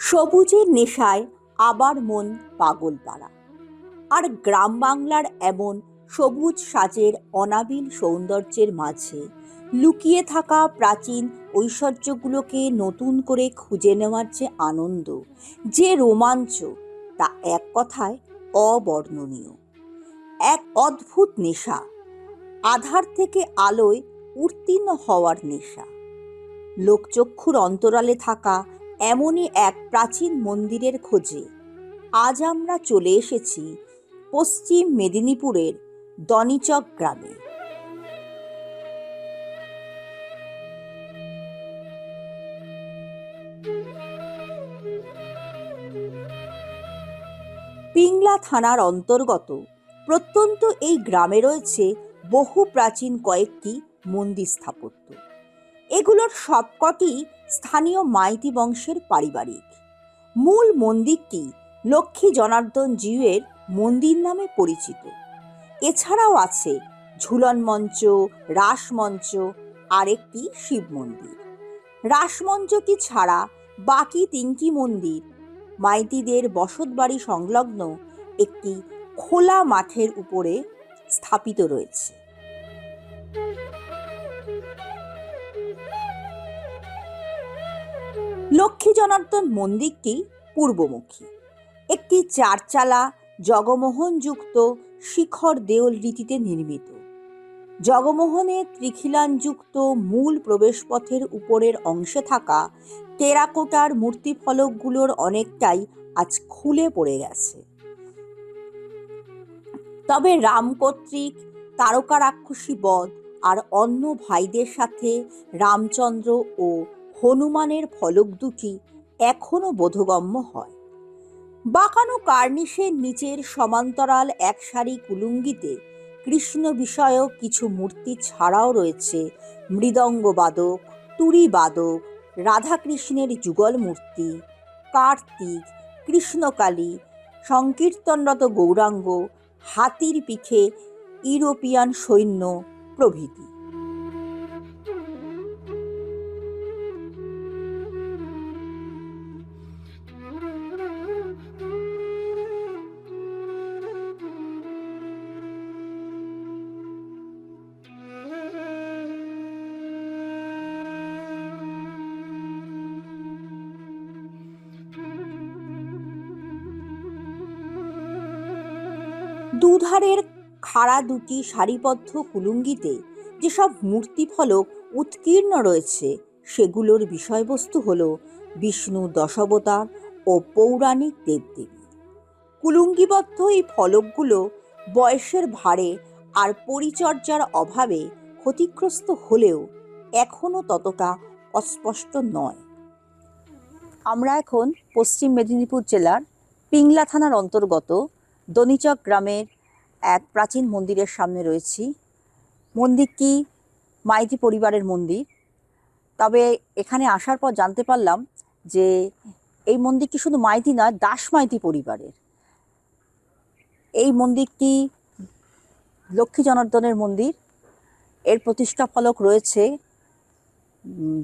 সবুজের নেশায় আবার মন পাগল পাড়া আর গ্রাম বাংলার এমন সবুজ সাজের অনাবিল সৌন্দর্যের মাঝে লুকিয়ে থাকা প্রাচীন ঐশ্বর্যগুলোকে নতুন করে খুঁজে নেওয়ার যে আনন্দ, যে রোমাঞ্চ, তা এক কথায় অবর্ণনীয়। এক অদ্ভুত নেশা, আধার থেকে আলোয় উত্তীর্ণ হওয়ার নেশা। লোকচক্ষুর অন্তরালে থাকা এমনই এক প্রাচীন মন্দিরের খোঁজে। আজ আমরা চলে এসেছি পশ্চিম মেদিনীপুরের দনিচক গ্রামে। পিংলা থানার অন্তর্গত প্রত্যন্ত এই গ্রামে রয়েছে বহু প্রাচীন কয়েকটি মন্দির স্থাপত্য। এগুলোর সবকটি স্থানীয় মাইতি বংশের পারিবারিক। মূল মন্দিরটি লক্ষ্মী জনার্দন জিউয়ের মন্দির নামে পরিচিত। এছাড়াও আছে ঝুলন মঞ্চ রাসমঞ্চ আর একটি শিব মন্দির। রাসমঞ্চটি ছাড়া বাকি তিনটি মন্দির মাইতিদের বসতবাড়ি সংলগ্ন একটি খোলা মাঠের উপরে স্থাপিত রয়েছে। লক্ষ্মী জনার্দন মন্দিরটি পূর্বমুখী। একটি চারচালা জগমোহনযুক্ত শিখর দেওল রীতিতে নির্মিত। জগমোহনে ত্রিখিলানযুক্ত মূল প্রবেশপথের উপরের অংশে থাকা টেরাকোটার মূর্তিফলকগুলোর অনেকটাই আজ খুলে পড়ে গেছে। তবে রাম কর্তৃক তারকা রাক্ষসী বধ আর অন্য ভাইদের সাথে রামচন্দ্র ও হনুমানের ফলক দুটি এখনও বোধগম্য হয়। বাঁকানো কার্নিশের নিচের সমান্তরাল এক সারি কুলুঙ্গিতে কৃষ্ণ বিষয়ক কিছু মূর্তি ছাড়াও রয়েছে মৃদঙ্গবাদক তুরিবাদক রাধাকৃষ্ণের যুগল মূর্তি, কার্তিক, কৃষ্ণকালী, সংকীর্তনরত গৌরাঙ্গ, হাতির পিঠে ইউরোপিয়ান সৈন্য প্রভৃতি। দুধারের খাড়া দুটি সারিবদ্ধ কুলুঙ্গিতে যেসব মূর্তিফলক উৎকীর্ণ রয়েছে, সেগুলোর বিষয়বস্তু হল বিষ্ণু দশাবতার ও পৌরাণিক দেবদেবী। কুলুঙ্গিবদ্ধ এই ফলকগুলো বয়সের ভারে আর পরিচর্যার অভাবে ক্ষতিগ্রস্ত হলেও এখনও ততটা অস্পষ্ট নয়। আমরা এখন পশ্চিম মেদিনীপুর জেলার পিংলা থানার অন্তর্গত দনিচক গ্রামের এক প্রাচীন মন্দিরের সামনে রয়েছি। মন্দিরটি মাইতি পরিবারের মন্দির। তবে এখানে আসার পর জানতে পারলাম যে এই মন্দিরটি শুধু মাইতি নয়, দাস মাইতি পরিবারের। এই মন্দিরটি লক্ষ্মী জনার্দনের মন্দির? এর প্রতিষ্ঠা ফলক রয়েছে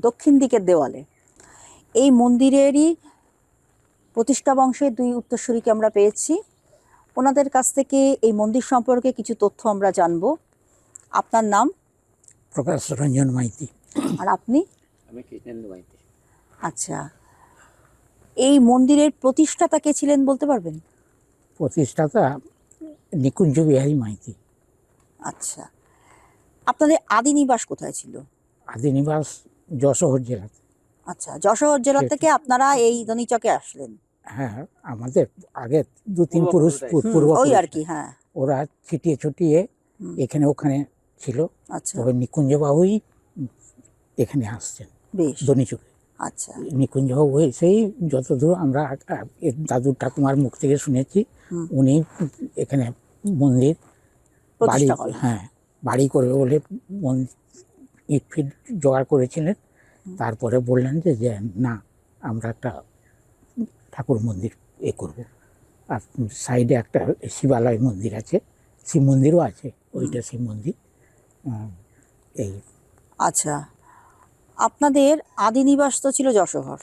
দক্ষিণ দিকের দেওয়ালে। এই মন্দিরেরই প্রতিষ্ঠা বংশের দুই উত্তরসূরিকে আমরা পেয়েছি। ওনাদের কাছ থেকে এই মন্দির সম্পর্কে কিছু তথ্য আমরা জানব। আপনার নাম? প্রকাশ রঞ্জন মাইতি। আর আপনি? আমি কৃষ্ণেন্দু মাইতি। আচ্ছা। এই মন্দিরের প্রতিষ্ঠাতা কে ছিলেন বলতে পারবেন? প্রতিষ্ঠাতা নিকুঞ্জ বিহারী মাইতি। আচ্ছা। আপনাদের আদি নিবাস কোথায় ছিল? আদিনিবাস যশোহর জেলাতে। আচ্ছা যশোর জেলা থেকে আপনারা এই দনিচকে আসলেন। হ্যাঁ আমাদের আগে দু তিন পুরুষ পূর্ব ওই আর কি হ্যাঁ। ওরা ছিটিয়ে ছুটিয়ে এখানে ওখানে ছিল। আচ্ছা। তবে নিকুঞ্জবাবুই এখানে আসছেন। দনিচুকে। আচ্ছা। নিকুঞ্জবাবু এসেই যতদূর আমরা দাদু ঠাকুমার মুখ থেকে শুনেছি উনি এখানে মন্দির বাড়ি হ্যাঁ বাড়ি করবে বলে মন- ইট ফিট জোগাড় করেছিলেন। তারপরে বললেন যে যে না আমরা একটা ঠাকুর মন্দির এ করব। আর সাইডে একটা শিবালয় মন্দির আছে শিব মন্দিরও আছে ওইটা শিব মন্দির। এই। আচ্ছা আপনাদের আদি নিবাস তো ছিল যশোহর।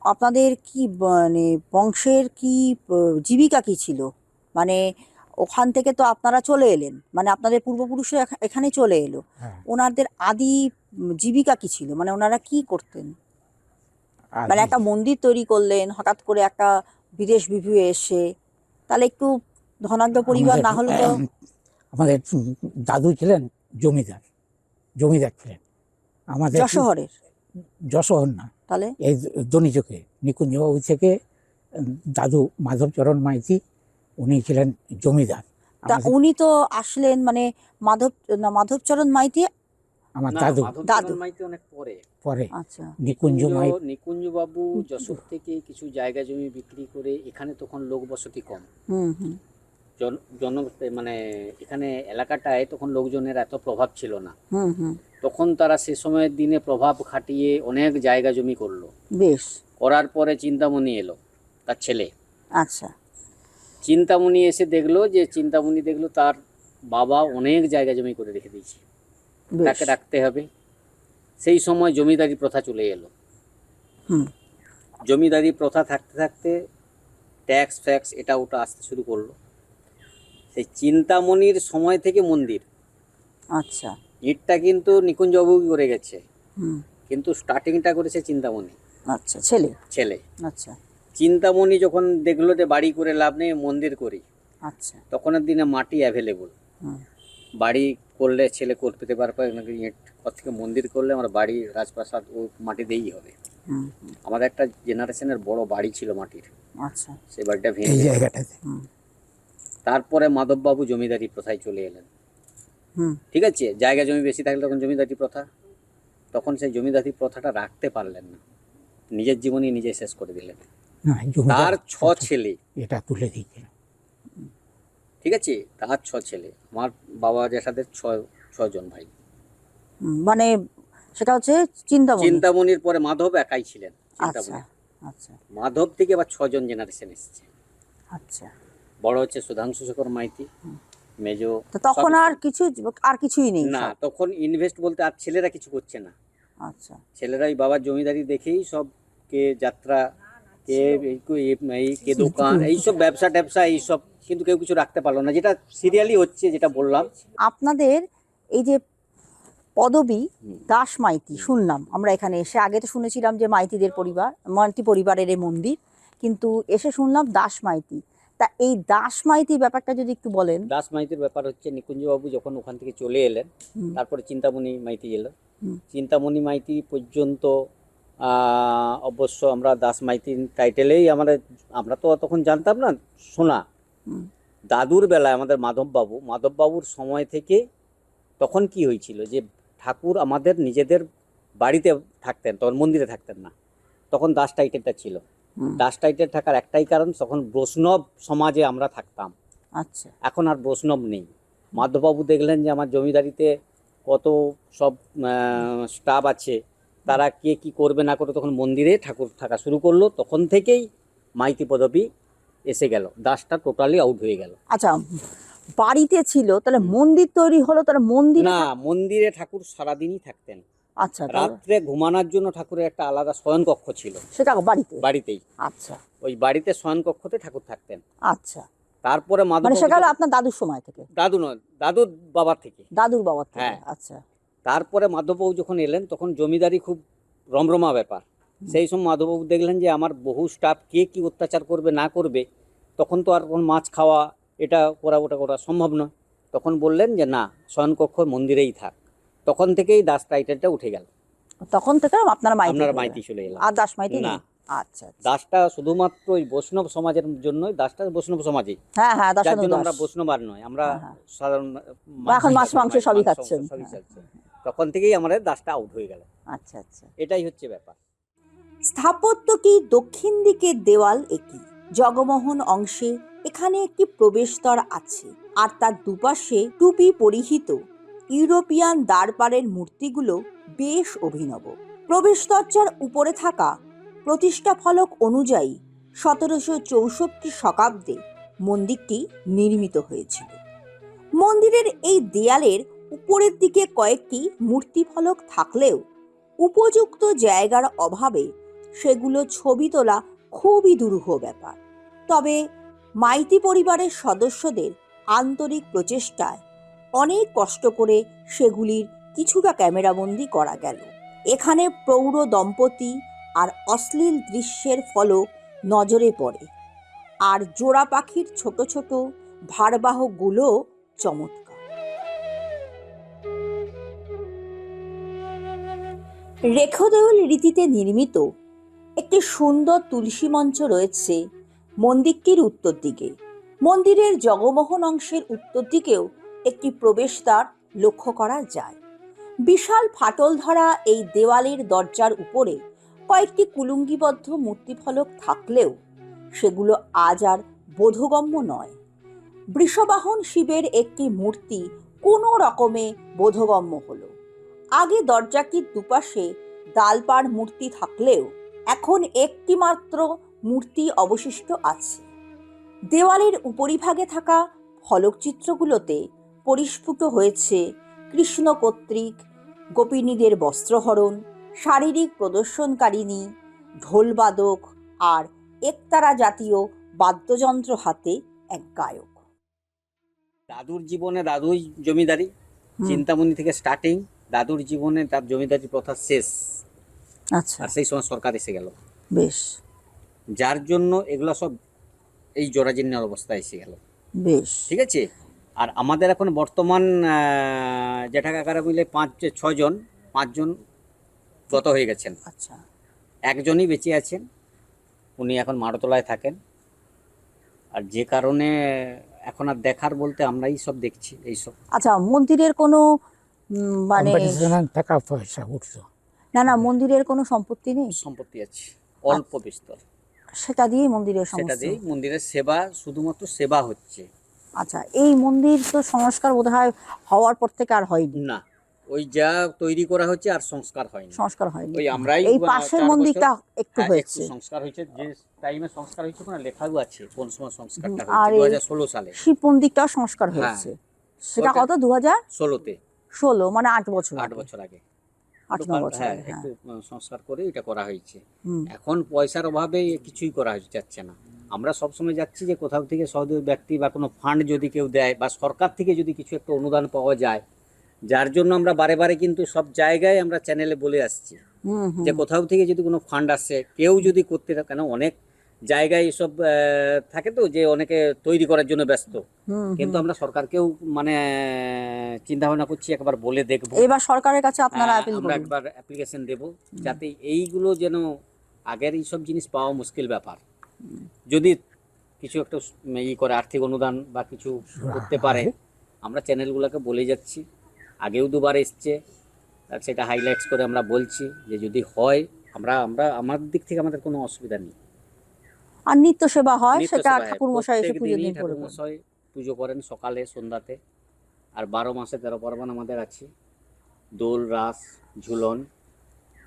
আপনাদের কি মানে বংশের কি জীবিকা কি ছিল? মানে ওখান থেকে তো আপনারা চলে এলেন মানে আপনাদের পূর্বপুরুষরা এখা- এখানে চলে এলো। হ্যাঁ। ওনাদের আদি জীবিকা কি ছিল? মানে ওনারা কি করতেন? মানে একটা মন্দির তৈরি করলেন হঠাৎ করে একটা বিদেশ বিভু এসে তাহলে একটু ধনাঢ্য পরিবার না হলে তো আমাদের দাদু ছিলেন জমিদার জমিদার ছিলেন। আমাদের যশোহরের। যশোহর না তাহলে? এই দনিচকে নিকুঞ্জবাবু থেকে দাদু মাধবচরণ মাইতি উনি ছিলেন জমিদার। তা উনি তো আসলেন মানে মাধব মাধবচরণ মাইতি আমার দাদু দাদু। মাইতি অনেক পরে। পরে। আচ্ছা। নিকুঞ্জ মাই নিকুঞ্জ বাবু যশোর থেকে কিছু জায়গা জমি বিক্রি করে এখানে তখন লোক বসতি কম। হুম হুম। জন জন মানে এখানে এলাকাটায় তখন লোকজনের এত প্রভাব ছিল না। হুম হুম। তখন তারা সে সময়ের দিনে প্রভাব খাটিয়ে অনেক জায়গা জমি করল। বেশ। করার পরে চিন্তামণি এলো তার ছেলে। আচ্ছা। চিন্তামণি এসে দেখল যে চিন্তামণি দেখল তার বাবা অনেক জায়গা জমি করে রেখে দিয়েছে। তাকে রাখতে হবে। সেই সময় জমিদারি প্রথা চলে এলো। হুম। জমিদারি প্রথা থাকতে থাকতে ট্যাক্স ফ্যাক্স এটা ওটা আসতে শুরু করল। সেই চিন্তামণির সময় থেকে মন্দির। আচ্ছা। ইটটা কিন্তু নিকুঞ্জবাবু করে গেছে। হুম। কিন্তু স্টার্টিংটা করেছে চিন্তামণি। আচ্ছা ছেলে? ছেলে। আচ্ছা। চিন্তামণি যখন দেখল যে বাড়ি করে লাভ নেই মন্দির করি আচ্ছা। তখনের দিনে মাটি অ্যাভেলেবল বাড়ি করলে ছেলে করতে পারবে নাকি ইট ওর থেকে মন্দির করলে আমার বাড়ি রাজপ্রাসাদ ও মাটি দিয়েই হবে। আমাদের একটা জেনারেশনের বড় বাড়ি ছিল মাটির। আচ্ছা। সেই বাড়িটা ভেঙে। জায়গাটাতে। তারপরে মাধববাবু জমিদারি প্রথায় চলে এলেন। ঠিক আছে? জায়গা জমি বেশি থাকলে তখন জমিদারি প্রথা। তখন সেই জমিদারি প্রথাটা রাখতে পারলেন না। নিজের জীবনই নিজে শেষ করে দিলেন। তার ছ ছেলে। এটা তুলে দিয়েছিল ঠিক আছে? তার ছ ছেলে। আমার বাবা জ্যাঠাদের ছয় ছজন ভাই। মানে সেটা হচ্ছে চিন্তামণি। চিন্তামণির পরে মাধব একাই ছিলেন আচ্ছা আচ্ছা। মাধব থেকে আবার ছজন জেনারেশন এসেছে। আচ্ছা। বড় হচ্ছে সুধাংশু শেখর মাইতি মেজো তখন আর কিছু আর কিছুই নেই না তখন ইনভেস্ট বলতে আর ছেলেরা কিছু করছে না। আচ্ছা। ছেলেরা ওই বাবার জমিদারি দেখেই সব কে যাত্রা কে এই কো- এই- এই কে দোকান এইসব ব্যবসা ট্যাবসা এইসব কিন্তু কেউ কিছু রাখতে পারল না। যেটা সিরিয়ালি হচ্ছে যেটা বললাম। আপনাদের এই যে পদবী দাস মাইতি শুনলাম। আমরা এখানে এসে আগে তো শুনেছিলাম যে মাইতিদের পরিবার মাইতি পরিবারের এই মন্দির কিন্তু এসে শুনলাম দাস মাইতি। তা এই দাস মাইতি ব্যাপারটা যদি একটু বলেন। দাস মাইতির ব্যাপার হচ্ছে নিকুঞ্জবাবু যখন ওখান থেকে চলে এলেন তারপরে চিন্তামণি মাইতি এলো। চিন্তামণি মাইতি পর্যন্ত অবশ্য আমরা দাস মাইতির টাইটেলেই আমাদের আমরা তো তখন জানতাম না শোনা। দাদুর বেলায় আমাদের মাধববাবু মাধববাবুর সময় থেকে তখন কি হয়েছিল যে ঠাকুর আমাদের নিজেদের বাড়িতে থাকতেন তখন মন্দিরে থাকতেন না। তখন দাস টাইটেলটা ছিল। দাস টাইটেল থাকার একটাই কারণ তখন বৈষ্ণব সমাজে আমরা থাকতাম। আচ্ছা। এখন আর বৈষ্ণব নেই। মাধববাবু দেখলেন যে আমার জমিদারিতে কত সব স্টাফ আছে। তারা কে কি করবে না করবে তখন মন্দিরে ঠাকুর থাকা শুরু করল। তখন থেকেই মাইতি পদবী এসে গেল। দাসটা টোটালি আউট হয়ে গেল। আচ্ছা বাড়িতে ছিল তাহলে মন্দির তৈরি হলো তাহলে মন্দির না মন্দিরে ঠাকুর সারাদিনই থাকতেন। আচ্ছা রাত্রে ঘুমানোর জন্য ঠাকুরের একটা আলাদা শয়ন কক্ষ ছিল। সেটা বাড়িতে? বাড়িতেই। আচ্ছা। ওই বাড়িতে শয়ন কক্ষতে ঠাকুর থাকতেন। আচ্ছা। তারপরে মাধব মানে সেটা আপনার দাদুর সময় থেকে? দাদু নয় দাদুর বাবার থেকে। দাদুর বাবার থেকে হ্যাঁ। আচ্ছা। তারপরে মাধববাবু যখন এলেন তখন জমিদারি খুব রমরমা ব্যাপার। সেই সময় মাধববাবু দেখলেন যে আমার বহু স্টাফ কে কি অত্যাচার করবে না করবে তখন তো আর কোন মাছ খাওয়া এটা করা ওটা করা সম্ভব নয় তখন বললেন যে না শয়নকক্ষ মন্দিরেই থাক তখন থেকেই দাস টাইটেলটা উঠে গেল তখন থেকে আপনার মাইতি আপনারা। মাইতি চলে এলাম আর দাস মাইতি না। আচ্ছা আচ্ছা। দাসটা শুধুমাত্র ওই বৈষ্ণব সমাজের জন্যই দাসটা বৈষ্ণব সমাজেই হ্যাঁ হ্যাঁ দাস জন্য আমরা বৈষ্ণব আর নয় আমরা হ্যাঁ, হ্যাঁ। সাধারণ এখন মাছ মাংস সবই খাচ্ছেন। হ্যাঁ। খাচ্ছে। তখন থেকেই আমাদের দাসটা আউট হয়ে গেল আচ্ছা আচ্ছা এটাই হচ্ছে ব্যাপার স্থাপত্য কি দক্ষিণ দিকের দেওয়াল একই জগমোহন অংশে এখানে একটি প্রবেশদ্বার আছে আর তার দুপাশে টুপি পরিহিত ইউরোপিয়ান দ্বারপাড়ের মূর্তিগুলো বেশ অভিনব। প্রবেশদরজার উপরে থাকা প্রতিষ্ঠা ফলক অনুযায়ী সতেরোশো চৌষট্টি শতাব্দে মন্দিরটি নির্মিত হয়েছিল। মন্দিরের এই দেয়ালের উপরের দিকে কয়েকটি মূর্তি ফলক থাকলেও উপযুক্ত জায়গার অভাবে সেগুলো ছবি তোলা খুবই দুরূহ ব্যাপার। তবে মাইতি পরিবারের সদস্যদের আন্তরিক প্রচেষ্টায় অনেক কষ্ট করে সেগুলির কিছুটা ক্যামেরাবন্দি করা গেল। এখানে প্রৌঢ় দম্পতি আর অশ্লীল দৃশ্যের ফলক নজরে পড়ে। আর জোড়া পাখির ছোট ছোট ভারবাহকগুলো চমৎকার। রেখদেউল রীতিতে নির্মিত একটি সুন্দর তুলসী মঞ্চ রয়েছে মন্দিরটির উত্তর দিকে। মন্দিরের জগমোহন অংশের উত্তর দিকেও একটি প্রবেশদ্বার লক্ষ্য করা যায়। বিশাল ফাটল ধরা এই দেওয়ালের দরজার উপরে কয়েকটি কুলুঙ্গিবদ্ধ মূর্তিফলক থাকলেও সেগুলো আজ আর বোধগম্য নয়। বৃষবাহন শিবের একটি মূর্তি কোনো রকমে বোধগম্য হলো। আগে দরজাটির দুপাশে ডালপাড় মূর্তি থাকলেও এখন একটি মাত্র মূর্তি অবশিষ্ট আছে। দেওয়ালের উপরিভাগে থাকা ফলকচিত্রগুলোতে পরিস্ফুট হয়েছে কৃষ্ণ কর্তৃক গোপিনীদের বস্ত্রহরণ শারীরিক প্রদর্শনকারিণী ঢোলবাদক আর একতারা জাতীয় বাদ্যযন্ত্র হাতে এক গায়ক। দাদুর জীবনে দাদুই জমিদারি। চিন্তামণি থেকে স্টার্টিং দাদুর জীবনে তার জমিদারি প্রথা শেষ। আচ্ছা। আর সেই সময় সরকার এসে গেল। বেশ। যার জন্য এগুলো সব এই জরাজীর্ণের অবস্থায় এসে গেল। বেশ। ঠিক আছে? আর আমাদের এখন বর্তমান জেঠা কাকারা মিলে পাঁচ ছজন পাঁচজন গত হয়ে গেছেন। আচ্ছা। একজনই বেঁচে আছেন। উনি এখন মারতলায় থাকেন। আর যে কারণে এখন আর দেখার বলতে আমরাই সব দেখছি এইসব আচ্ছা মন্দিরের কোনো মানে টাকা পয়সা উঠতো না না মন্দিরের কোনো সম্পত্তি নেই। সম্পত্তি আছে। অল্প বিস্তর। সেটা দিয়েই মন্দিরের সেটা দিয়ে মন্দিরের সেবা শুধুমাত্র সেবা হচ্ছে। আচ্ছা এই মন্দির তো সংস্কার বোধহয় হওয়ার পর থেকে আর হয়নি? না ওই যা তৈরি করা হচ্ছে আর সংস্কার হয়নি। সংস্কার হয়নি। ওই আমরাই এই পাশের মন্দিরটা একটু হ্যাঁ, হয়েছে। সংস্কার হয়েছে। যে টাইমে সংস্কার হয়েছে ওখানে লেখাও আছে কোন সময় সংস্কারটা হয়েছে দু এই- হাজার ষোলো সালে। শিব মন্দিরটাও সংস্কার হয়েছে। সেটা কত? দু হাজার ষোলোতে। ষোলো মানে আট বছর আট আগে। বছর আগে। আট ন বছর হ্যাঁ হ্যাঁ। একটু সংস্কার করে এটা করা হয়েছে। এখন পয়সার অভাবে কিছুই করা যাচ্ছে না। আমরা সবসময় যাচ্ছি যে কোথাও থেকে সহযোগ ব্যক্তি বা কোনো ফান্ড যদি কেউ দেয় বা সরকার থেকে যদি কিছু একটা অনুদান পাওয়া যায় যার জন্য আমরা বারে বারে কিন্তু সব জায়গায় আমরা চ্যানেলে বলে আসছি যে কোথাও থেকে যদি কোনো ফান্ড আসে কেউ যদি করতে থাকে কেন অনেক জায়গায় এসব থাকে তো যে অনেকে তৈরি করার জন্য ব্যস্ত। কিন্তু আমরা সরকারকেও মানে চিন্তা ভাবনা করছি একবার বলে দেখব। এবার সরকারের কাছে আপনারা হ্যাঁ, আমরা একবার অ্যাপ্লিকেশন দেব যাতে এইগুলো যেন আগের এইসব জিনিস পাওয়া মুশকিল ব্যাপার। যদি কিছু একটা ই করে আর্থিক অনুদান বা কিছু করতে পারে আমরা চ্যানেলগুলোকে বলে যাচ্ছি। আগেও দুবার এসছে আর সেটা হাইলাইটস করে আমরা বলছি যে যদি হয় আমরা আমরা আমার দিক থেকে আমাদের কোনো অসুবিধা নেই। আর নিত্য সেবা হয় সেটা ঠাকুর মশাই এসে দিনই দিন করবেন পুজো করেন সকালে সন্ধ্যাতে। আর বারো মাসে তেরো পার্বণ আমাদের আছে। দোল রাস ঝুলন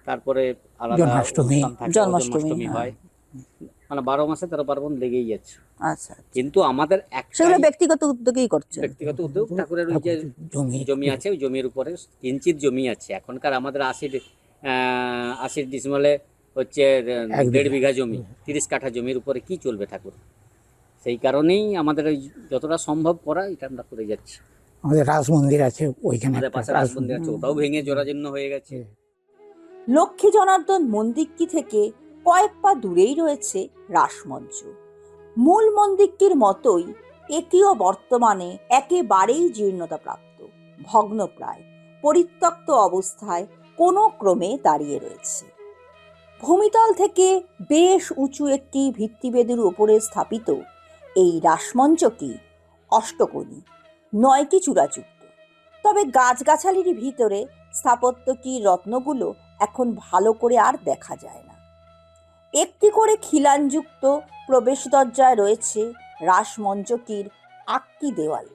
তারপরে আলাদা জন্মাষ্টমী। জন্মাষ্টমী, হ্যাঁ। হয়। মানে বারো মাসে তেরো পার্বণ লেগেই যাচ্ছে। আচ্ছা কিন্তু আমাদের সেগুলো ব্যক্তিগত উদ্যোগেই করছেন। ব্যক্তিগত উদ্যোগ ঠাকুরের ওই যে জমি। জমি আছে ওই জমির উপরে কিঞ্চিত জমি আছে। এখনকার আমাদের আশির আহ, আশির ডিসমালে হচ্ছে দেড় বিঘা। জমি তিরিশ কাঠা জমির উপরে কি চলবে ঠাকুর? সেই কারণেই আমাদের ওই যতটা সম্ভব করা এটা আমরা করে যাচ্ছি। আমাদের রাজ মন্দির আছে ওইখানে আমাদের পাশে রাজ রাজ মন্দির আছে ওটাও ভেঙে জরাজীর্ণ হয়ে গেছে। লক্ষ্মী জনার্দন মন্দিরটি থেকে কয়েক পা দূরেই রয়েছে রাসমঞ্চ মূল মন্দিরটির মতোই এটিও বর্তমানে একেবারেই জীর্ণতাপ্রাপ্ত ভগ্নপ্রায় পরিত্যক্ত অবস্থায় কোনো ক্রমে দাঁড়িয়ে রয়েছে। ভূমিতল থেকে বেশ উঁচু একটি ভিত্তিবেদির উপরে স্থাপিত এই রাসমঞ্চটি অষ্টকোণী, নয়টি চূড়াযুক্ত তবে গাছগাছালির ভিতরে স্থাপত্যকি রত্নগুলো এখন ভালো করে আর দেখা যায় না। একটি করে খিলানযুক্ত প্রবেশ দরজায় রয়েছে রাসমঞ্চকির আটটি দেওয়াল।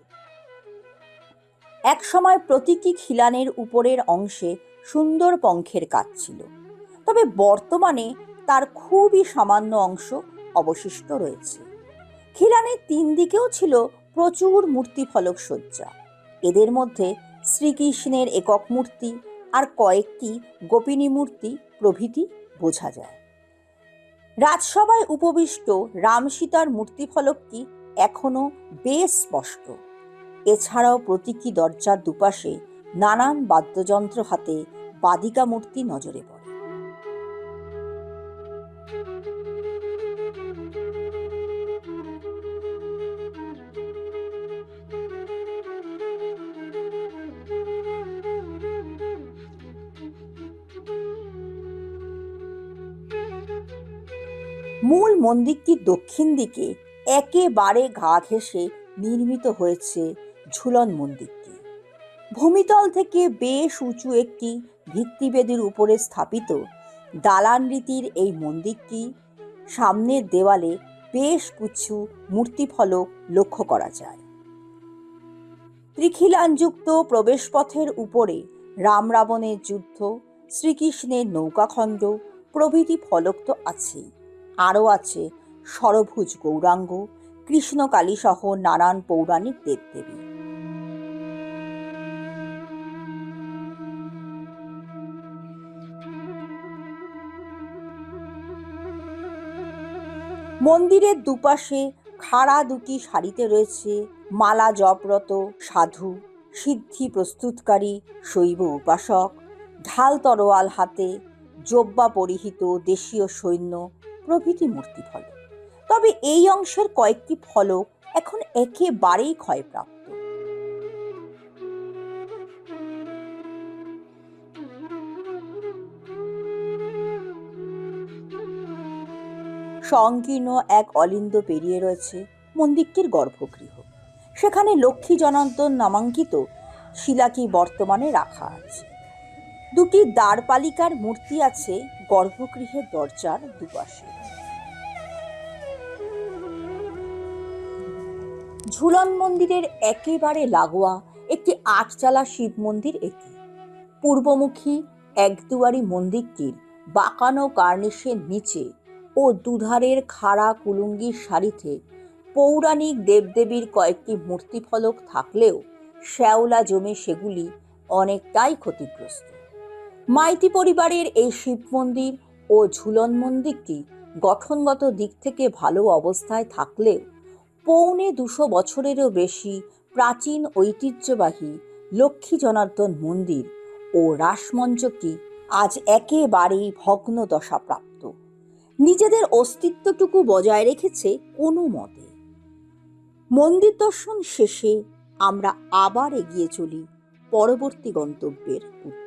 একসময় প্রতীকী খিলানের উপরের অংশে সুন্দর পঙ্খের কাজ ছিল। তবে বর্তমানে তার খুবই সামান্য অংশ অবশিষ্ট রয়েছে। খিলানের তিন দিকেও ছিল প্রচুর মূর্তি ফলক সজ্জা এদের মধ্যে শ্রীকৃষ্ণের একক মূর্তি আর কয়েকটি গোপিনী মূর্তি প্রভৃতি বোঝা যায়। রাজসভায় উপবিষ্ট রাম সীতার মূর্তিফলকটি এখনও বেশ স্পষ্ট। এছাড়াও প্রতীকী দরজার দুপাশে নানান বাদ্যযন্ত্র হাতে বাদিকা মূর্তি নজরে পড়ে। মন্দিরটির দক্ষিণ দিকে একেবারে ঘা ঘেঁষে নির্মিত হয়েছে ঝুলন মন্দিরটি? ভূমিতল থেকে বেশ উঁচু একটি ভিত্তিবেদির উপরে স্থাপিত দালান রীতির এই মন্দিরটি সামনের দেওয়ালে বেশ কিছু মূর্তিফলক লক্ষ্য করা যায়। ত্রিখিলানযুক্ত প্রবেশপথের উপরে রাম রাবণের যুদ্ধ, শ্রীকৃষ্ণের নৌকাখণ্ড প্রভৃতি ফলক তো আছেই। আরও আছে সরভুজ গৌরাঙ্গ কৃষ্ণকালী সহ নানান পৌরাণিক দেবদেবী। মন্দিরের দুপাশে খাড়া দুটি সারিতে রয়েছে মালা জপরত সাধু, সিদ্ধি প্রস্তুতকারী শৈব উপাসক, ঢাল তরোয়াল হাতে জব্বা পরিহিত দেশীয় সৈন্য প্রভৃতি মূর্তি ফলক তবে এই অংশের কয়েকটি ফলক এখন একেবারেই ক্ষয়প্রাপ্ত। সংকীর্ণ এক অলিন্দ পেরিয়ে রয়েছে মন্দিরটির গর্ভগৃহ। সেখানে লক্ষ্মী জনার্দন নামাঙ্কিত শিলাকি বর্তমানে রাখা আছে। দুটি দ্বারপালিকার মূর্তি আছে গর্ভগৃহের দরজার দুপাশে। ঝুলন মন্দিরের একেবারে লাগোয়া একটি আটচালা শিব মন্দির এটি। পূর্বমুখী একদুয়ারি মন্দিরটির বাঁকানো কার্নিশের নিচে ও দুধারের খাড়া কুলুঙ্গির সারিতে পৌরাণিক দেবদেবীর কয়েকটি মূর্তিফলক থাকলেও শ্যাওলা জমে সেগুলি অনেকটাই ক্ষতিগ্রস্ত। মাইতি পরিবারের এই শিব মন্দির ও ঝুলন মন্দিরটি গঠনগত দিক থেকে ভালো অবস্থায় থাকলেও পৌনে দুশো বছরেরও বেশি প্রাচীন ঐতিহ্যবাহী লক্ষ্মী জনার্দন মন্দির ও রাসমঞ্চটি আজ একেবারেই ভগ্ন দশাপ্রাপ্ত নিজেদের অস্তিত্বটুকু বজায় রেখেছে কোনো মতে। মন্দির দর্শন শেষে আমরা আবার এগিয়ে চলি পরবর্তী গন্তব্যের উদ্দেশ্যে